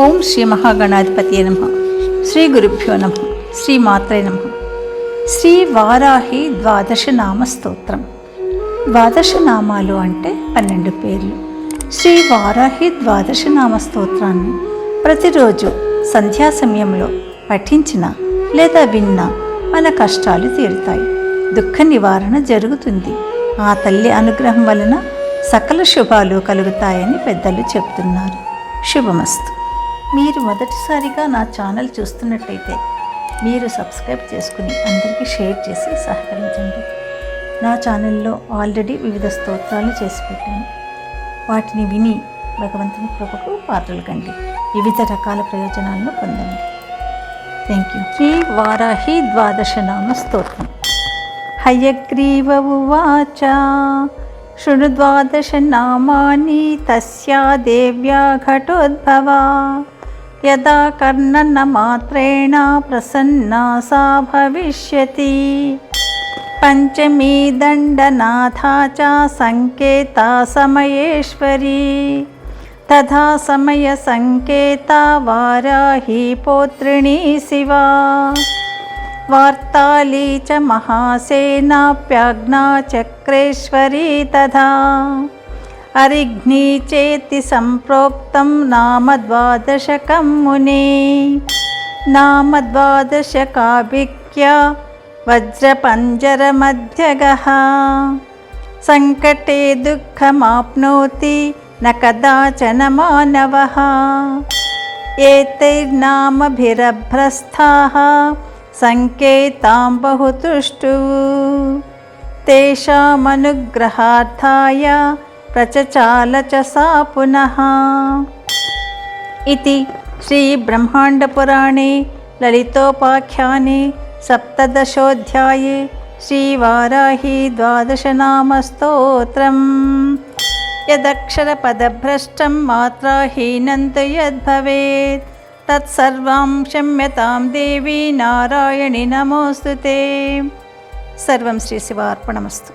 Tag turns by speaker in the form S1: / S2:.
S1: ఓం శ్రీ మహాగణాధిపతి నమ. శ్రీ గురుభ్యో నమ. శ్రీ మాత్రే నమ. శ్రీ వారాహి ద్వాదశ నామ స్తోత్రం. ద్వాదశ నామాలు అంటే పన్నెండు పేర్లు. శ్రీ వారాహి ద్వాదశ నామ స్తోత్రాన్ని ప్రతిరోజు సంధ్యా సమయంలో పఠించిన లేదా విన్నా మన కష్టాలు తీరుతాయి. దుఃఖ నివారణ జరుగుతుంది. ఆ తల్లి అనుగ్రహం వలన సకల శుభాలు కలుగుతాయని పెద్దలు చెప్తున్నారు. శుభమస్తు. మీరు మొదటిసారిగా నా ఛానల్ చూస్తున్నట్టయితే మీరు సబ్స్క్రైబ్ చేసుకుని అందరికీ షేర్ చేసి సహకరించండి. నా ఛానల్లో ఆల్రెడీ వివిధ స్తోత్రాలు చేసి పెట్టాను. వాటిని విని భగవంతుని కృపకు పాత్రలు కండి. వివిధ రకాల ప్రయోజనాలను పొందండి. థ్యాంక్ యూ శ్రీ వారాహి ద్వాదశ నామ స్తోత్రం. హయగ్రీవ ఉవాచ. శృణు ద్వాదశ నామాని తస్యా దేవ్యా ఘటోద్భవా. यदा कर्णनमात्रेण प्रसन्ना सा भविष्यति। पञ्चमी दण्डनाथा च सङ्केता समयेश्वरी। तथा समयसङ्केता वाराही पौत्रिणी शिवा। वार्ताली च महासेनाप्याज्ञा चक्रेश्वरी तथा। अरिघ्नी चेति सम्प्रोक्तं नाम द्वादशकं मुने। नाम द्वादशकाभिख्या वज्रपञ्जरमध्यगः। सङ्कटे दुःखमाप्नोति न कदाचन मानवः। एतैर्नामभिरभ्रस्थाः सङ्केतां बहुतुष्टु। तेषामनुग्रहार्थाय ప్రచచాల చ సా పునః इति श्रीब्रह्माण्डपुराणे ललितोपाख्याने सप्तदशोऽध्याये श्रीवाराही द्वादशनामस्तोत्रम् यदक्षरपदभ्रष्टं मात्राहीनं तु यद्भवेत् तत्सर्वं क्षम्यतां देवी नारायणि नमोऽस्तु ते सर्वं श्रीशिवार्पणमस्तु